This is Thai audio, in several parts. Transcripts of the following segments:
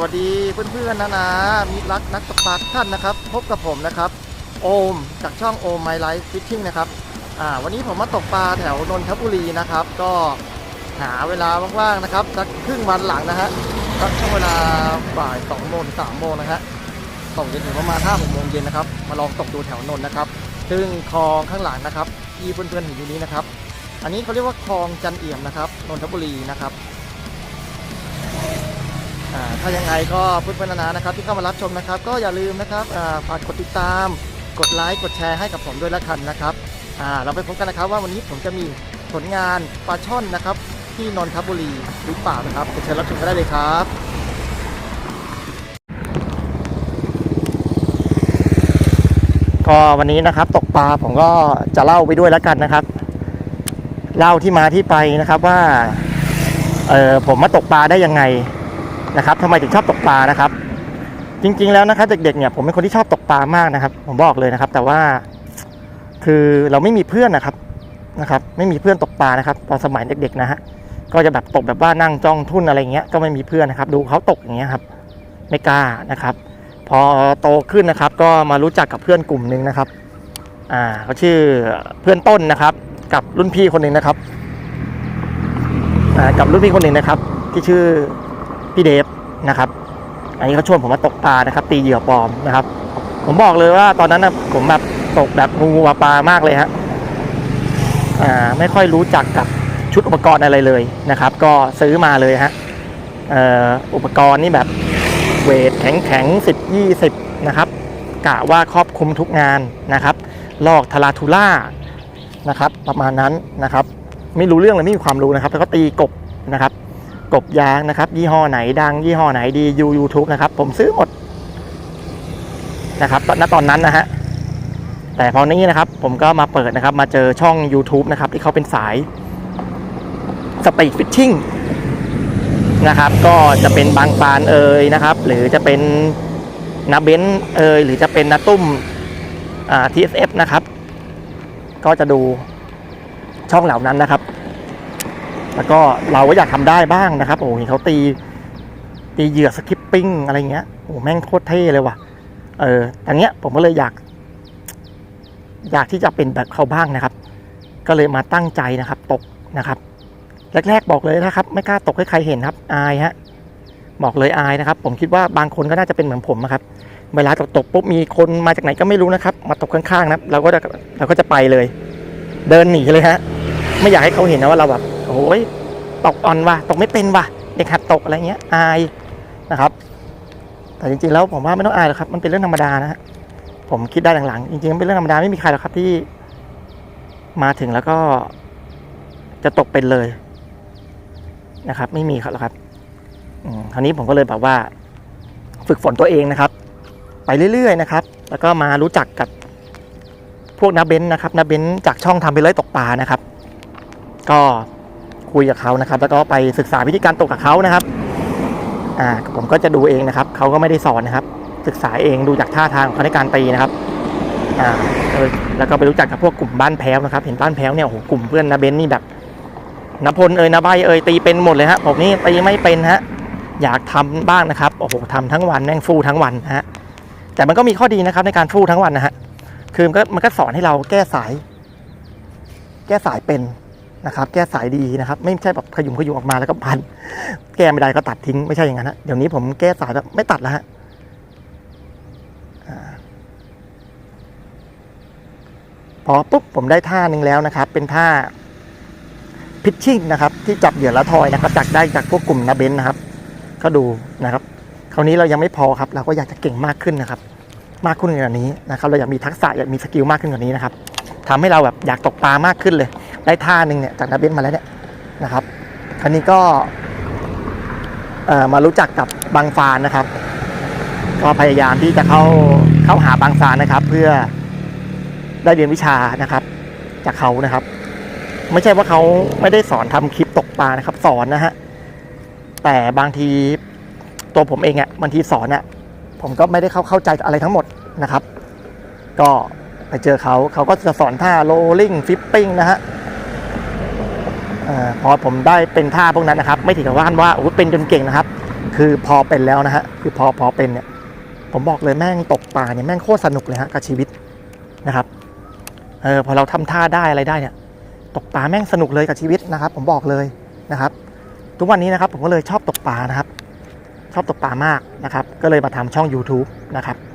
สวัสดีเพื่อนๆนะนะมิรักนักตกปลาทุกท่านนะครับ พบกับผมนะครับ โอมจากช่องโอมไมล์ไลฟ์ฟิชชิ่งนะครับอ่าวันนี้ผมมาตกปลาแถวนนทบุรีนะครับ ก็หาเวลาว่างๆนะครับสักครึ่งวันหลังนะฮะสักช่วงเวลาบ่าย2โมงถึง3โมงนะฮะตกจนถึงประมาณ5 6โมงเย็นนะครับ มาลองตกดูแถวนนนะครับ ซึ่งคลองข้างหลังนะครับที่เพื่อนๆเห็นอยู่นี้นะครับ อันนี้เขาเรียกว่าคลองจันเอี่ยมนะครับนนทบุรีนะครับ ถ้ายังไงก็พื่อนๆนะนะครับ ที่เข้ามารับชมนะครับ ก็อย่าลืมนะครับฝากกดติดตาม กดไลค์กดแชร์ให้กับผมด้วยละกันนะครับเราไปพบกันนะครับว่าวันนี้ผมจะมีผลงานปลาช่อนนะครับ ที่นนทบุรีหรือเปล่านะครับไปเชิญรับชมกันได้เลยครับก็วันนี้นะครับตกปลาผมก็จะเล่าไปด้วยแล้วกันนะครับ เล่าที่มาที่ไปนะครับว่าเออผมมาตกปลาได้ยังไง นะครับทำไมถึงชอบตกปลานะครับ จริง ๆแล้วนะครับเด็กๆเนี่ยผมเป็นคนที่ชอบตกปลามากนะครับ ผมบอกเลยนะครับ แต่ว่าคือเราไม่มีเพื่อนนะครับนะครับ ไม่มีเพื่อนตกปลานะครับ ตอนสมัยเด็ก ๆ นะฮะก็จะแบบตกแบบว่านั่งจ้องทุ่นอะไรเงี้ยก็ไม่มีเพื่อนนะครับ ดูเขาตกอย่างเงี้ยครับ ไม่กล้านะครับ พอโตขึ้นนะครับ ก็มารู้จักกับเพื่อนกลุ่มหนึ่งนะครับอ่าเขาชื่อเพื่อนต้นนะครับ กับรุ่นพี่คนหนึ่งนะครับอ่ากับรุ่นพี่คนหนึ่งนะครับ ที่ชื่อ พี่เดฟนะครับ อันนี้เขาชวนผมมาตกปลานะครับ ตีเหยื่อปลอมนะครับ ผมบอกเลยว่าตอนนั้นนะผมแบบตกแบบงูปลามากเลยฮะอ่าไม่ค่อยรู้จักกับชุดอุปกรณ์อะไรเลยนะครับ ก็ซื้อมาเลยฮะเอ่ออุปกรณ์นี่แบบเวทแข็งแข็งสิบยี่สิบนะครับกะว่าครอบคลุมทุกงานนะครับ ลอกทาราทูล่านะครับ ประมาณนั้นนะครับ ไม่รู้เรื่องเลยไม่มีความรู้นะครับ แล้วก็ตีกบนะครับ กบยางนะครับ ยี่ห้อไหนดัง ยี่ห้อไหนดียูยูทูบนะครับ ผมซื้อหมดนะครับตอนณตอนนั้นนะฮะแต่พอนี้นะครับผมก็มาเปิดนะครับ มาเจอช่อง YouTube นะครับ ที่เขาเป็นสายสปีดฟิชชิ่งนะครับ ก็จะเป็นบางฟานเอ่ยนะครับ หรือจะเป็นนาเบนเอ่ยหรือจะเป็นนาตุ้มอ่า TSF นะครับ ก็จะดูช่องเหล่านั้นนะครับ แล้วก็เราก็อยากทำได้บ้างนะครับ โอ้โหเห็นเขาตี ตีเหยื่อสคิปปิ้งอะไรเงี้ยโอ้โหแม่งโคตรเท่เลยว่ะ เออแต่เนี้ยผมก็เลยอยาก อยากที่จะเป็นแบบเขาบ้างนะครับ ก็เลยมาตั้งใจนะครับ ตกนะครับแรกๆบอกเลยนะครับ ไม่กล้าตกให้ใครเห็นครับ อายฮะบอกเลยอายนะครับ ผมคิดว่าบางคนก็น่าจะเป็นเหมือนผมนะครับ เวลาตกตกปุ๊บมีคนมาจากไหนก็ไม่รู้นะครับ มาตกข้างๆนะครับเราก็จะเราก็จะไปเลย เดินหนีเลยฮะ ไม่อยากให้เขาเห็นนะว่าเราแบบ โอ้ยตกอ่อนว่ะตกไม่เป็นว่ะเด็กหัดตกอะไรเงี้ยอายนะครับ แต่จริงๆแล้วผมว่าไม่ต้องอายหรอกครับมันเป็นเรื่องธรรมดานะฮะผมคิดได้หลังๆจริงๆเป็นเรื่องธรรมดาไม่มีใครหรอกครับที่มาถึงแล้วก็จะตกเป็นเลยนะครับ ไม่มีครับหรอกครับคราวนี้ผมก็เลยแบบว่า ฝึกฝนตัวเองนะครับ ไปเรื่อยๆนะครับ แล้วก็มารู้จักกับพวกนาเบนนะครับนาเบนจากช่องทำไปเลยตกปลานะครับ ก็ คุยกับเขานะครับ แล้วก็ไปศึกษาวิธีการตกกับเขานะครับอ่าผมก็จะดูเองนะครับเขาก็ไม่ได้สอนนะครับ ศึกษาเองดูจากท่าทางของเขาในการตีนะครับอ่าแล้วก็ไปรู้จักกับพวกกลุ่มบ้านแพ้วนะครับ เห็นบ้านแพ้วเนี่ยโอ้โหกลุ่มเพื่อนนาเบนนี่แบบนพลเอ่ยนาใบเอ่ยตีเป็นหมดเลยฮะผมนี่ตีไม่เป็นฮะอยากทำบ้างนะครับโอ้โหทำทั้งวันแม่งฟูทั้งวันฮะแต่มันก็มีข้อดีนะครับในการฟูทั้งวันนะฮะคือมันก็มันก็สอนให้เราแก้สาย แก้สายเป็น นะครับ แก้สายดีนะครับ ไม่ใช่แบบขยุมขยุมออกมาแล้วก็พัน แก้ไม่ได้ก็ตัดทิ้งไม่ใช่อย่างนั้นฮะเดี๋ยวนี้ผมแก้สายแบบไม่ตัดแล้วฮะพอปุ๊บผมได้ท่าหนึ่งแล้วนะครับ เป็นท่าพิชชิ่งนะครับ ที่จับเหยื่อละทอยนะครับจากได้จากพวกกลุ่มนาเบนนะครับ ก็ดูนะครับ คราวนี้เรายังไม่พอครับ เราก็อยากจะเก่งมากขึ้นนะครับ มากขึ้นกว่านี้นะครับ เราอยากมีทักษะอยากมีสกิลมากขึ้นกว่านี้นะครับทำให้เราแบบอยากตกปลามากขึ้นเลย ได้ท่าหนึ่งเนี่ยจากนาเบนมาแล้วเนี่ยนะครับคราวนี้ก็เอ่อมารู้จักกับบางฟานนะครับ ก็พยายามที่จะเข้าเข้าหาบางฟานนะครับ เพื่อได้เรียนวิชานะครับ จากเขานะครับ ไม่ใช่ว่าเขาไม่ได้สอนทำคลิปตกปลานะครับ สอนนะฮะแต่บางทีตัวผมเองอะ่ะบางทีสอนอะ่ะผมก็ไม่ได้เข้าเข้าใจอะไรทั้งหมดนะครับ ก็ไปเจอเขาเขาก็จะสอนท่าโรลลิ่งฟิปปิ้งนะฮะ พอผมได้เป็นท่าพวกนั้นนะครับ ไม่ถึงกับว่าว่าโอ้เป็นจนเก่งนะครับ คือพอเป็นแล้วนะฮะคือพอพอเป็นเนี่ยผมบอกเลยแม่งตกปลาเนี่ยแม่งโคตรสนุกเลยฮะกับชีวิตนะครับเออพอเราทำท่าได้อะไรได้เนี่ย ตกปลาแม่งสนุกเลยกับชีวิตนะครับ ผมบอกเลยนะครับ ทุกวันนี้นะครับผมก็เลยชอบตกปลานะครับ ชอบตกปลามากนะครับ ก็เลยมาทำช่อง YouTube นะครับนะครับ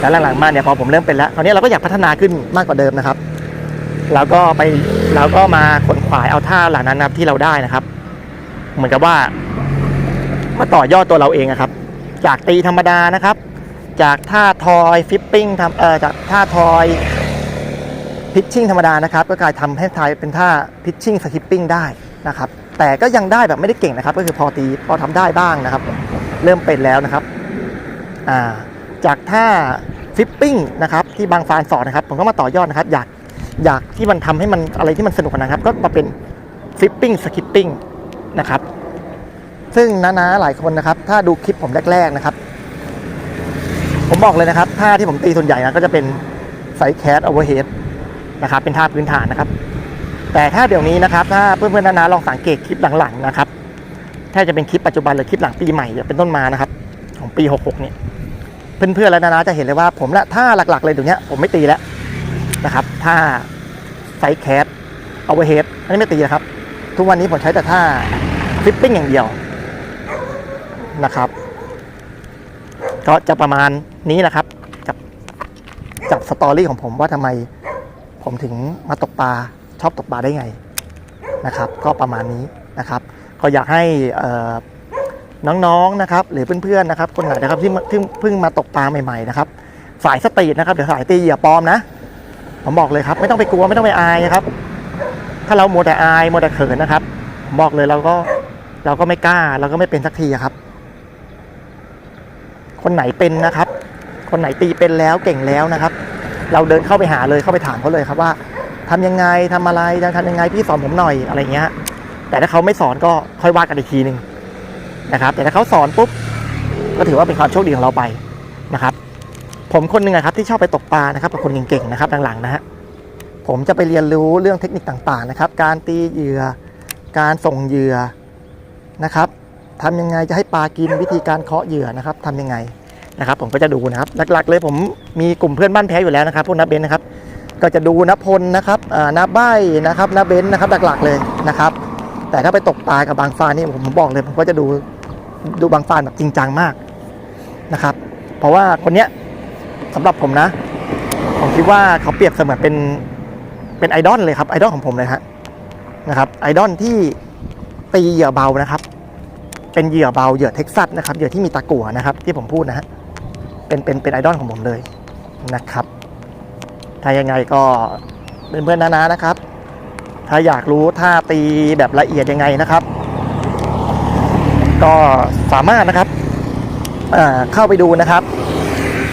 แล้วหลังๆมาเนี่ยพอผมเริ่มเป็นแล้วคราวนี้เราก็อยากพัฒนาขึ้นมากกว่าเดิมนะครับเราก็ไปเราก็มาขนขวายเอาท่าเหล่านั้นนะครับที่เราได้นะครับ เหมือนกับว่า มาต่อยอดตัวเราเองอะครับ จากตีธรรมดานะครับ จากท่าทอยฟิปปิ้งทำเอ่อจากท่าทอยพิชชิ่งธรรมดานะครับ ก็กลายทำให้ทายเป็นท่าพิชชิ่งสคิปปิ้งได้นะครับ แต่ก็ยังได้แบบไม่ได้เก่งนะครับ ก็คือพอตีพอทำได้บ้างนะครับ เริ่มเป็นแล้วนะครับ อ่า จากท่าฟิปปิ้งนะครับที่บางฟานสอนนะครับ ผมก็มาต่อยอดนะครับ อยากอยากที่มันทำให้มันอะไรที่มันสนุกกว่านะครับ ก็มาเป็นฟิปปิ้งสคิปปิ้งนะครับ ซึ่งน้าๆหลายคนนะครับ ถ้าดูคลิปผมแรก ๆนะครับ ผมบอกเลยนะครับท่าที่ผมตีส่วนใหญ่นะก็จะเป็นไซแคสโอเวอร์เฮดนะครับ เป็นท่าพื้นฐานนะครับ แต่ถ้าเดี๋ยวนี้นะครับ ถ้าเพื่อนๆน้านาลองสังเกตคลิปหลังๆนะครับถ้าจะเป็นคลิปปัจจุบันหรือคลิปหลังปีใหม่เนี่ยเป็นต้นมานะครับ ของปี 66เนี่ย เพื่อนๆและนานาจะเห็นเลยว่าผมละท่าหลักๆเลยตรงเนี้ยผมไม่ตีแล้วนะครับท่าไซแคสโอเวอร์เฮดอันนี้ไม่ตีนะครับ ทุกวันนี้ผมใช้แต่ท่าฟิปปิ้งอย่างเดียวนะครับ ก็จะประมาณนี้นะครับกับกับสตอรี่ของผมว่าทำไมผมถึงมาตกปลาชอบตกปลาได้ไงนะครับ ก็ประมาณนี้นะครับ ก็อยากให้อ่อ น้องๆนะครับหรือเพื่อนๆนะครับคนไหนนะครับที่ที่เพิ่งมาตกปลาใหม่ๆนะครับสายสตรีทนะครับเดี๋ยวสายตีเหยื่อปลอมนะ ผมบอกเลยครับ ไม่ต้องไปกลัวไม่ต้องไปอายนะครับ ถ้าเราโมแต่อายโมแต่เขินนะครับผมบอกเลยเราก็เราก็ไม่กล้า เราก็ไม่เป็นสักทีอะครับ คนไหนเป็นนะครับ คนไหนตีเป็นแล้วเก่งแล้วนะครับ เราเดินเข้าไปหาเลยเข้าไปถามเขาเลยครับว่าทำยังไงทำอะไรจะทำยังไงพี่สอนผมหน่อยอะไรเงี้ยแต่ถ้าเขาไม่สอนก็ค่อยว่ากันอีกทีหนึ่ง นะครับ แต่ถ้าเขาสอนปุ๊บก็ถือว่าเป็นความโชคดีของเราไปนะครับ ผมคนหนึ่งอะครับที่ชอบไปตกปลานะครับกับคนเก่งๆนะครับหลังๆนะฮะผมจะไปเรียนรู้เรื่องเทคนิคต่างๆนะครับ การตีเหยื่อ การส่งเหยื่อนะครับทำยังไงจะให้ปลากินวิธีการเคาะเหยื่อนะครับทำยังไงนะครับ ผมก็จะดูนะครับ หลักๆ เลยผมมีกลุ่มเพื่อนบ้านแพ้อยู่แล้วนะครับพวกนับเบนนะครับ ก็จะดูนับพลนะครับอ่านาใบนะครับนาเบนนะครับหลักๆเลยนะครับ แต่ถ้าไปตกปลากับบางฟานี่ผมบอกเลยผมก็จะดู ดูบางฟานแบบจริงจังมากนะครับ เพราะว่าคนเนี้ยสำหรับผมนะ ผมคิดว่าเขาเปรียบเสมือนเป็นเป็นไอดอลเลยครับไอดอลของผมเลยฮะนะครับไอดอลที่ตีเหยื่อเบานะครับ เป็นเหยื่อเบาเหยื่อเท็กซัสนะครับเหยื่อที่มีตะกั่วนะครับ ที่ผมพูดนะฮะเป็นเป็นเป็นไอดอลของผมเลยนะครับ ถ้ายังไงก็เป็นเพื่อนๆนานะครับ ถ้าอยากรู้ท่าตีแบบละเอียดยังไงนะครับ ก็สามารถนะครับเข้าไปดูนะครับ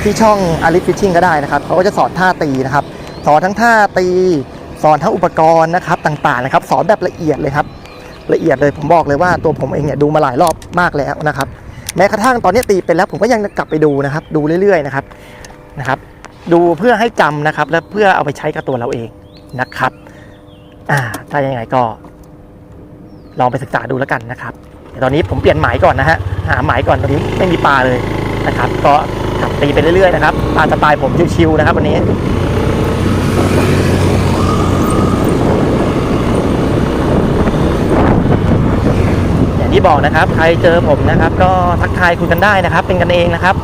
ที่ช่องอลิฟิชชิ่งก็ได้นะครับเขาก็จะสอนท่าตีนะครับ สอนทั้งท่าตีสอนทั้งอุปกรณ์นะครับต่างๆนะครับ สอนแบบละเอียดเลยครับ ละเอียดเลยผมบอกเลยว่าตัวผมเองเนี่ยดูมาหลายรอบมากแล้วนะครับ แม้กระทั่งตอนนี้ตีเป็นแล้วผมก็ยังกลับไปดูนะครับ ดูเรื่อยๆนะครับนะครับ ดูเพื่อให้จำนะครับ และเพื่อเอาไปใช้กับตัวเราเองนะครับอ่าถ้ายังไงก็ลองไปศึกษาดูแล้วกันนะครับ ตอนนี้ผมเปลี่ยนหมายก่อนนะฮะหาหมายก่อนตอนนี้ไม่มีปลาเลยนะครับ ก็ขับตีไปเรื่อยๆนะครับตามสไตล์ผมชิวๆนะครับวันนี้อย่างที่บอกนะครับ ใครเจอผมนะครับ ก็ทักทายคุยกันได้นะครับ เป็นกันเองนะครับ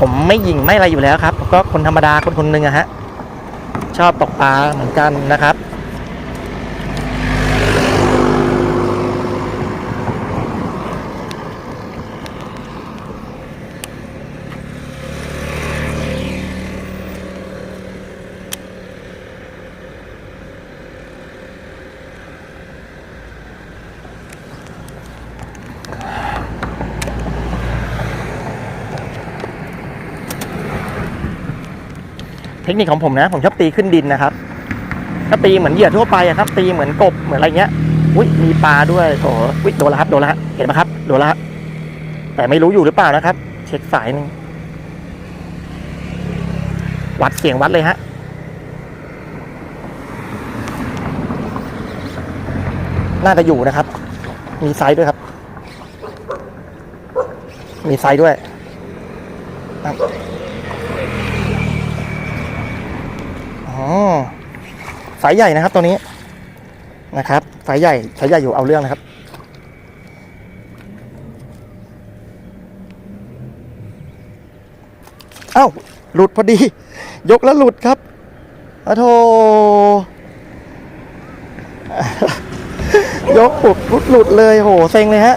ผมไม่หยิ่งไม่อะไรอยู่แล้วครับ ก็คนธรรมดาคนคนหนึ่งอะฮะชอบตกปลาเหมือนกันนะครับ คนิคของผมนะ ผมชอบตีขึ้นดินนะครับก็ตีเหมือนเหยื่อทั่วไปอะครับ ตีเหมือนกบเหมือนอะไรเงี้ยอุ้ยมีปลาด้วยโถอุ้ยโดนแล้วครับโดนแล้วฮะเห็นไหมครับโดนแล้วฮะแต่ไม่รู้อยู่หรือเปล่านะครับ เช็คสายหนึ่งวัดเสียงวัดเลยฮะน่าจะอยู่นะครับ มีไซส์ด้วยครับ มีไซส์ด้วยครับอ๋อ สายใหญ่นะครับตัวนี้นะครับ สายใหญ่สายใหญ่อยู่เอาเรื่องนะครับ เอ้า หลุดพอดี ยกแล้วหลุดครับอะโธยกปุดพุดหลุดเลยโหเซ็งเลยฮะ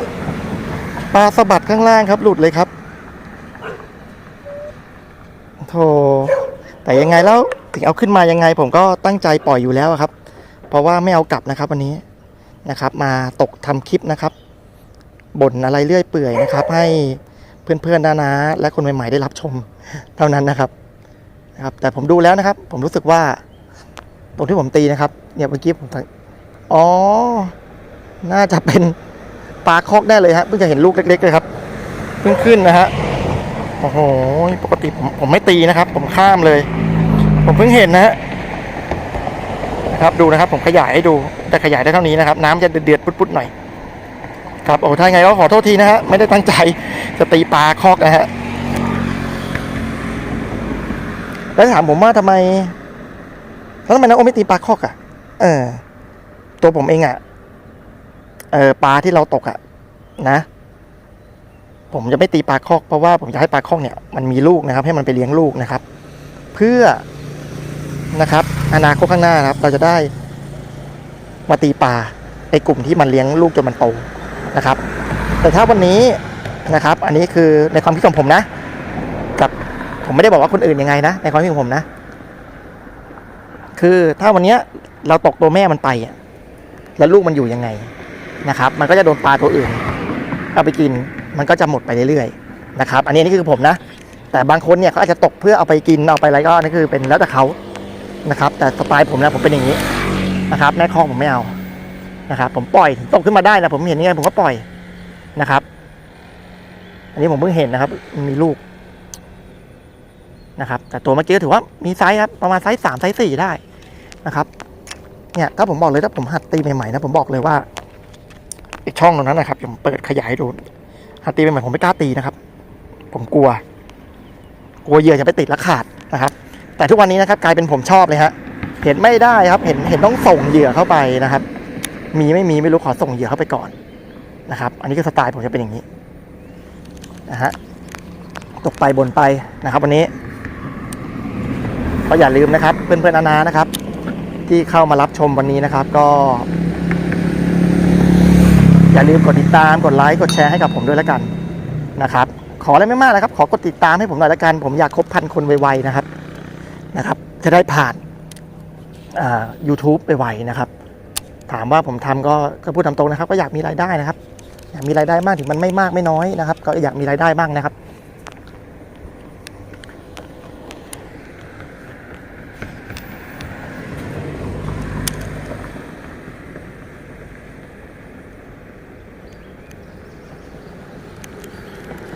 ปลาสะบัดข้างล่างครับ หลุดเลยครับโธ แต่ยังไงแล้วถึงเอาขึ้นมายังไง ผมก็ตั้งใจปล่อยอยู่แล้วครับ เพราะว่าไม่เอากลับนะครับวันนี้นะครับ มาตกทำคลิปนะครับบ่นอะไรเรื่อยเปื่อยนะครับ ให้เพื่อนๆนานาและคนใหม่ๆได้รับชมเท่านั้นนะครับนะครับ แต่ผมดูแล้วนะครับ ผมรู้สึกว่าตรงที่ผมตีนะครับ เนี่ยเมื่อกี้ผมสังอ๋อ น่าจะเป็นปลาคอกได้เลยฮะเพิ่งจะเห็นลูกเล็กๆเลยครับ เพิ่งขึ้นนะฮะ อ้โห ปกติผมผมไม่ตีนะครับ ผมข้ามเลย ผมเพิ่งเห็นนะฮะนะครับดูนะครับ ผมขยายให้ดู แต่ขยายได้เท่านี้นะครับ น้ำจะเดือดๆปุดๆหน่อย ครับโอ้ถ้าไงก็ขอโทษทีนะฮะไม่ได้ตั้งใจจะตีปลาคอกนะฮะแล้วถามผมว่าทำไมแล้วทำไมน้องโอไม่ตีปลาคอกอะ เออ ตัวผมเองอะ เออปลาที่เราตกอะ นะ ผมจะไม่ตีปลาคอกเพราะว่าผมจะให้ปลาคอกเนี่ยมันมีลูกนะครับ ให้มันไปเลี้ยงลูกนะครับ เพื่อนะครับ อนาคตข้างหน้าครับ เราจะได้มาตีปลาในกลุ่มที่มันเลี้ยงลูกจนมันโตนะครับ แต่ถ้าวันนี้นะครับ อันนี้คือในความคิดของผมนะ กับผมไม่ได้บอกว่าคนอื่นยังไงนะ ในความคิดของผมนะ คือถ้าวันนี้เราตกตัวแม่มันไปอะแล้วลูกมันอยู่ยังไงนะครับ มันก็จะโดนปลาตัวอื่น เอาไปกิน มันก็จะหมดไปเรื่อยๆนะครับ อันนี้นี่คือผมนะ แต่บางคนเนี่ยเขาอาจจะตกเพื่อเอาไปกินเอาไปอะไรก็นั่นคือเป็นแล้วแต่เขานะครับ แต่สไตล์ผมนะผมเป็นอย่างนี้นะครับแม่คลอกผมไม่เอานะครับ ผมปล่อยตกขึ้นมาได้นะผมเห็นยังไงผมก็ปล่อยนะครับ อันนี้ผมเพิ่งเห็นนะครับ มีลูกนะครับ แต่ตัวเมื่อกี้ถือว่ามีไซส์ครับประมาณไซส์สามไซส์สี่ได้นะครับเนี่ยถ้าผมบอกเลยถ้าผมหัดตีใหม่ๆนะผมบอกเลยว่าไอ้ช่องตรงนั้นนะครับผมเปิดขยายให้ดูหัดตีใหม่ๆผมไม่กล้าตีนะครับ ผมกลัว กลัวเหยื่อจะไปติดและขาดนะครับ แต่ทุกวันนี้นะครับ กลายเป็นผมชอบเลยฮะเห็นไม่ได้ครับ เห็นเห็นต้องส่งเหยื่อเข้าไปนะครับ มีไม่มีไม่รู้ขอส่งเหยื่อเข้าไปก่อนนะครับ อันนี้คือสไตล์ผมจะเป็นอย่างนี้นะฮะตกไปบนไปนะครับ วันนี้ก็อย่าลืมนะครับ เพื่อนๆนานานะครับ ที่เข้ามารับชมวันนี้นะครับ ก็ อย่าลืมกดติดตามกดไลค์กดแชร์ให้กับผมด้วยแล้วกันนะครับ ขออะไรไม่มากนะครับ ขอกดติดตามให้ผมหน่อยแล้วกัน ผมอยากครบพันคนไวๆนะครับนะครับ จะได้ผ่านอ่า YouTube ไปไวนะครับ ถามว่าผมทำก็ก็พูดตามตรงนะครับ ก็อยากมีรายได้นะครับ อยากมีรายได้มากถึงมันไม่มากไม่น้อยนะครับ ก็อยากมีรายได้บ้างนะครับ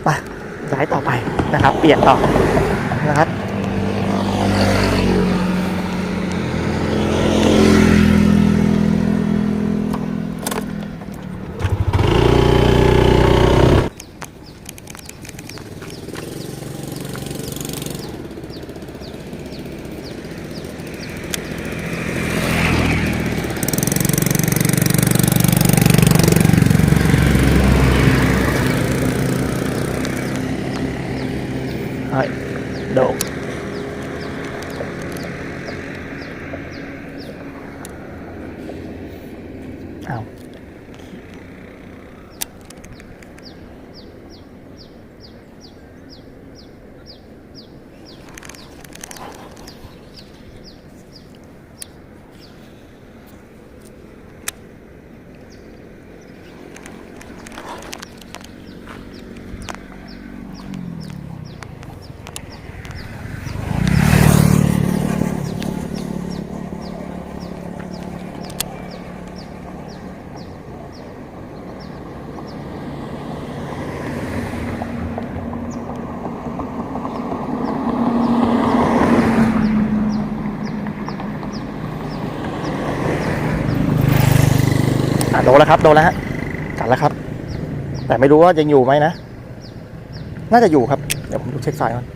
ไปย้ายต่อไป นะ นแล้วครับโดนแล้วฮะกัดแล้วครับ แต่ไม่รู้ว่ายังอยู่ไหมนะ น่าจะอยู่ครับ เดี๋ยวผมดูเช็คสายก่อน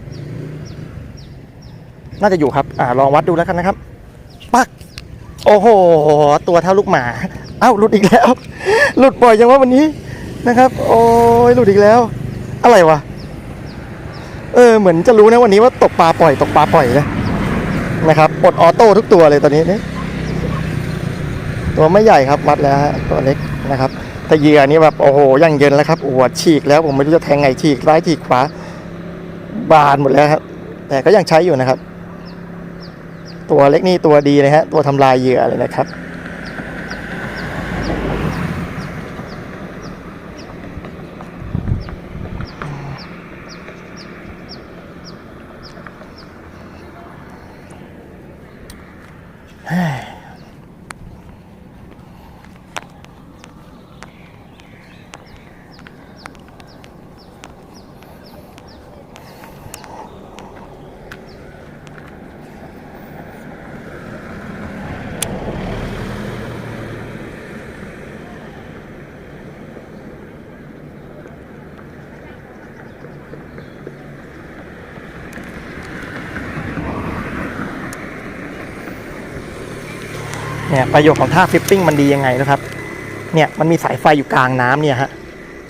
น่าจะอยู่ครับ อ่าลองวัดดูแล้วกันนะครับ ปัก โอ้โห ตัวเท่าลูกหมา เอ้าหลุดอีกแล้ว หลุดบ่อยจังว่าวันนี้นะครับ โอ้ยหลุดอีกแล้ว อะไรวะ เออ เหมือนจะรู้นะวันนี้ว่าตกปลาปล่อย ตกปลาปล่อยนะนะครับ ปลดออโต้ทุกตัวเลยตอนนี้เนี่ย ตัวไม่ใหญ่ครับวัดแล้วฮะตัวเล็กนะครับแต่เหยื่อนี่แบบโอ้โหยังเย็นแล้วครับหัวฉีกแล้วผมไม่รู้จะแทงไงฉีกซ้ายฉีกขวาบานหมดแล้วครับ แต่ก็ยังใช้อยู่นะครับ ตัวเล็กนี่ตัวดีเลยฮะตัวทำลายเหยื่อเลยนะครับ เนี่ยประโยชน์ของท่าฟิปปิ้งมันดียังไงนะครับ เนี่ยมันมีสายไฟอยู่กลางน้ำเนี่ยฮะ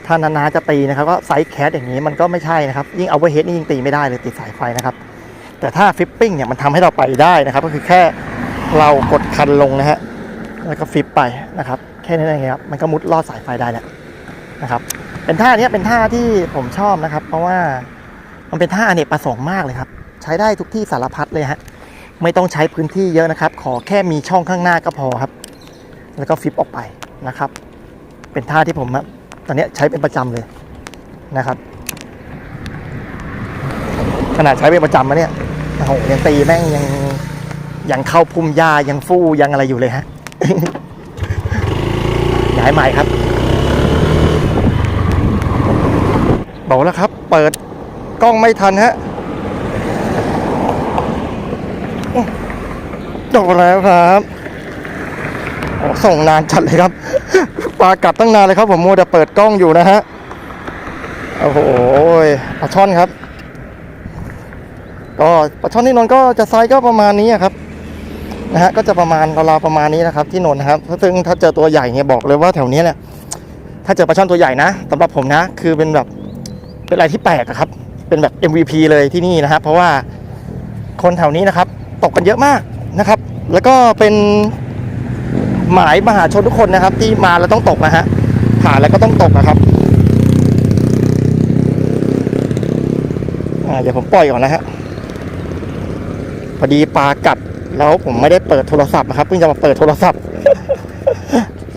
ถ้านาๆจะตีนะครับก็ไซส์แคสอย่างนี้มันก็ไม่ใช่นะครับ ยิ่งเอาไว้เฮดนี่ยิ่งตีไม่ได้เลยติดสายไฟนะครับ แต่ถ้าฟิปปิ้งเนี่ยมันทำให้เราไปได้นะครับ ก็คือแค่เรากดคันลงนะฮะแล้วก็ฟิปไปนะครับ แค่นั้นเองครับมันก็มุดลอดสายไฟได้แล้วนะครับ เป็นท่านี้เป็นท่าที่ผมชอบนะครับ เพราะว่ามันเป็นท่าอเนกประสงค์มากเลยครับ ใช้ได้ทุกที่สารพัดเลยฮะ ไม่ต้องใช้พื้นที่เยอะนะครับ ขอแค่มีช่องข้างหน้าก็พอครับ แล้วก็ฟิปออกไปนะครับ เป็นท่าที่ผมตอนนี้ใช้เป็นประจำเลยนะครับขนาดใช้เป็นประจำมาเนี่ยโอ้โหยังตีแม่งยังยังเข้าพุ่มหญ้ายังฟู่ยังอะไรอยู่เลยฮะย้ายใหม่ครับ บอกแล้วครับ เปิดกล้องไม่ทันฮะ โดนแล้วครับโอ้ส่งนานจัดเลยครับ ปลากัดตั้งนานเลยครับผมมัวแต่เปิดกล้องอยู่นะฮะ โอ้โหปลาช่อนครับ ก็ปลาช่อนที่นนก็จะไซส์ก็ประมาณนี้ครับ นะฮะ ก็จะประมาณราวๆประมาณนี้นะครับ ที่นนนะครับ ซึ่งถ้าเจอตัวใหญ่เนี่ยบอกเลยว่าแถวเนี้ยเนี่ย ถ้าเจอปลาช่อนตัวใหญ่นะสำหรับผมนะ คือเป็นแบบ เป็นอะไรที่แปลกอะครับ เป็นแบบ MVP เลยที่นี่นะครับ เพราะว่าคนแถวนี้นะครับ ตกกันเยอะมาก นะครับ แล้วก็เป็นหมายมหาชนทุกคนนะครับ ที่มาแล้วต้องตกนะฮะผ่านแล้วก็ต้องตกนะครับอ่าเดี๋ยวผมปล่อยก่อนนะฮะพอดีปลากัดแล้วผมไม่ได้เปิดโทรศัพท์นะครับเพิ่งจะมาเปิดโทรศัพท์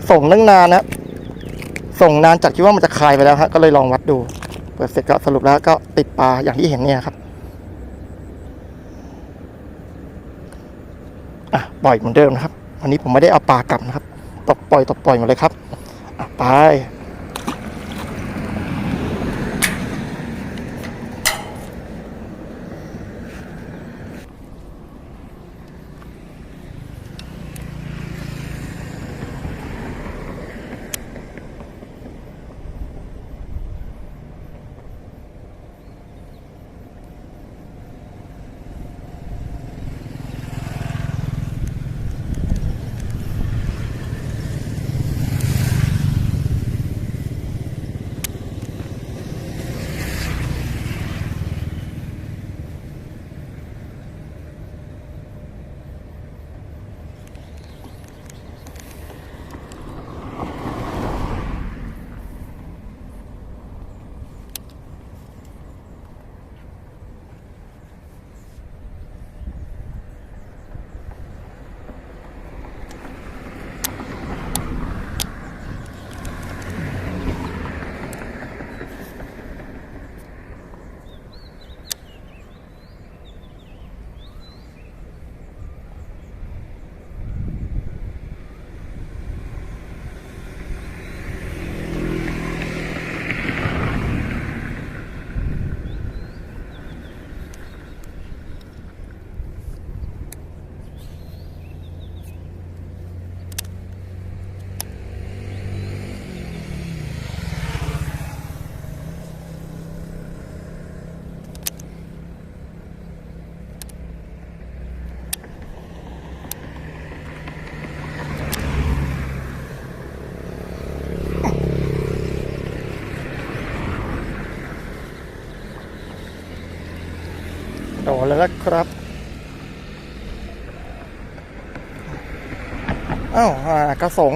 ส่งตั้งนานนะส่งนานจัดคิดว่ามันจะคลายไปแล้วฮะก็เลยลองวัดดู เปิดเสร็จก็สรุปแล้วก็ติดปลาอย่างที่เห็นเนี่ยครับ อะปล่อยเหมือนเดิมนะครับวันนี้ผมไม่ได้เอาปลากลับนะครับตกปล่อยตกปล่อยมาเลยครับ อะไป โดนแล้วนะครับอ้าวกระสง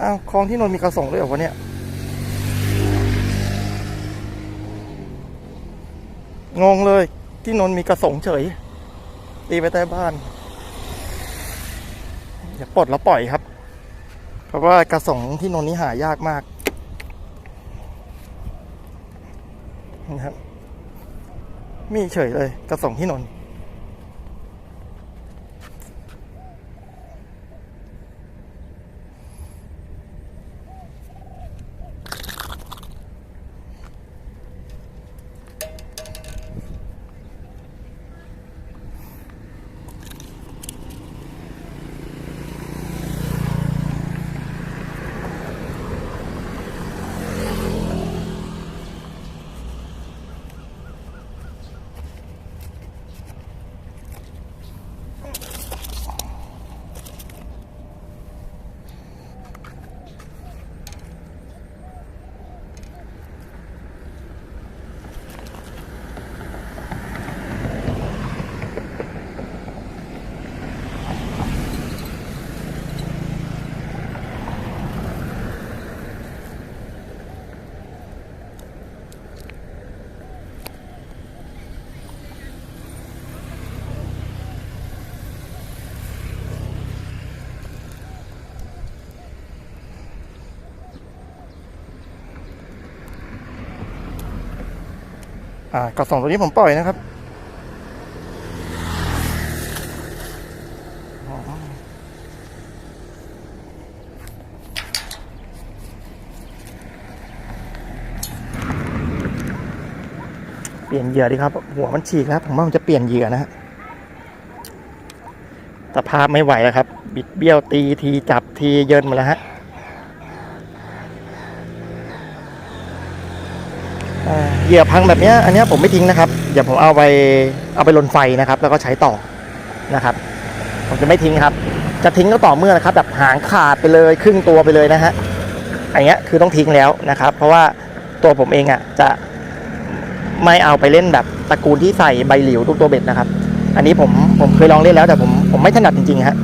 อ้าวคลองที่นนท์มีกระสงด้วยเหรอวะเนี่ยงงเลยที่นนท์มีกระสงเฉย ตีไปใต้บ้าน อย่าปลดแล้วปล่อยครับ เพราะว่ากระสงที่นนท์นี่หายากมากนะครับ มีเฉยเลยกระส่งที่นนท์ อ่ากระสองตัวนี้ผมปล่อยนะครับเปลี่ยนเหยื่อดีครับ หัวมันฉีกแล้วผมว่ามันจะเปลี่ยนเหยื่อนะฮะสภาพไม่ไหวแล้วครับ บิดเบี้ยวตีทีจับทีเยินหมาแล้วฮะ อ่า เหยื่อพังแบบนี้อันนี้ผมไม่ทิ้งนะครับเดี๋ยวผมเอาไปเอาไปลนไฟนะครับ แล้วก็ใช้ต่อนะครับ ผมจะไม่ทิ้งครับ จะทิ้งก็ต่อเมื่อนะครับ แบบหางขาดไปเลยครึ่งตัวไปเลยนะฮะอันเนี้ยคือต้องทิ้งแล้วนะครับ เพราะว่าตัวผมเองอะจะไม่เอาไปเล่นแบบตระกูลที่ใส่ใบหลิวทุกตัวเบ็ดนะครับ อันนี้ผมผมเคยลองเล่นแล้วแต่ผมผมไม่ถนัดจริงๆฮะ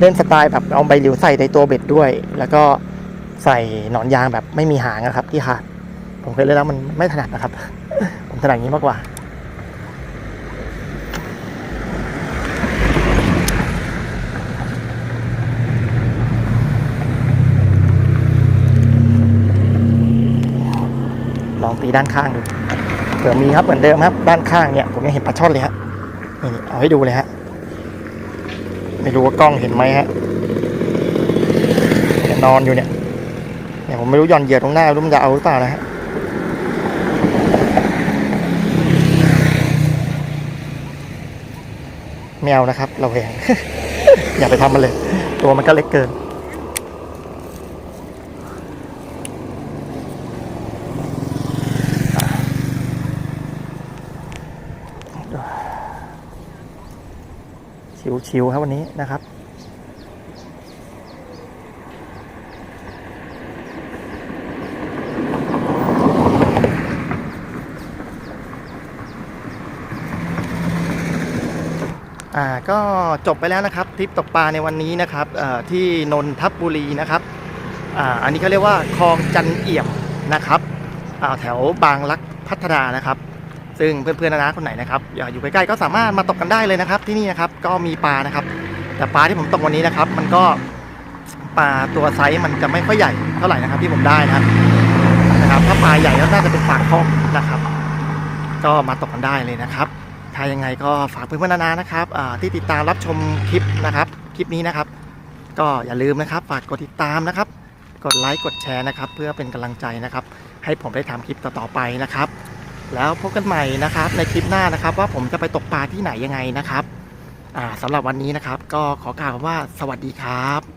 เล่นสไตล์แบบเอาใบหลิวใส่ในตัวเบ็ดด้วย แล้วก็ใส่หนอนยางแบบไม่มีหางนะครับที่ขาด ผมเคยเล่นแล้วมันไม่ถนัดนะครับ ผมถนัดอย่างนี้มากกว่า ลองตีด้านข้างดูเผื่อมีครับเหมือนเดิมครับ ด้านข้างเนี่ยผมยังเห็นปลาช่อนเลยฮะนี่เอาให้ดูเลยฮะไม่รู้ว่ากล้องเห็นไหมฮะนอนอยู่เนี่ยเนี่ยผมไม่รู้ย่อนเหยื่อตรงหน้ารู้มันจะเอาหรือเปล่านะฮะ ไม่เอานะครับ เราแหงอย่าไปทำมันเลย ตัวมันก็เล็กเกิน ชิวๆครับวันนี้นะครับ อ่าก็ จบไปแล้วนะครับทริปตกปลาในวันนี้นะครับที่นนทบุรีนะครับอ,อันนี้เขาเรียกว่าคลองจันเอี่ยมนะครับแถวบางรักพัฒนานะครับ ซึ่งเพื่อนๆนะคนไหนนะครับอย,อยู่ใกล้ๆก็สามารถมาตกกันได้เลยนะครับ ที่นี่นะครับก็มีปลานะครับ แต่ปลาที่ผมตกวันนี้นะครับ มันก็ปลาตัวไซส์มันจะไม่ค่อยใหญ่เท่าไหร่นะครับที่ผมได้นะครับนะครับ ถ้าปลาใหญ่ก็น่าจะเป็นปลาคอกนะครับ ก็มาตกกันได้เลยนะครับ ถ้ายังไงก็ฝากเพื่อนๆนานานะครับที่ติดตามรับชมคลิปนะครับคลิปนี้นะครับ ก็อย่าลืมนะครับฝากกดติดตามนะครับ กดไลค์กดแชร์นะครับ เพื่อเป็นกำลังใจนะครับ ให้ผมได้ทำคลิปต่อๆไปนะครับ แล้วพบกันใหม่นะครับในคลิปหน้านะครับ ว่าผมจะไปตกปลาที่ไหนยังไงนะครับอ่าสำหรับวันนี้นะครับ ก็ขอกล่าวว่าสวัสดีครับ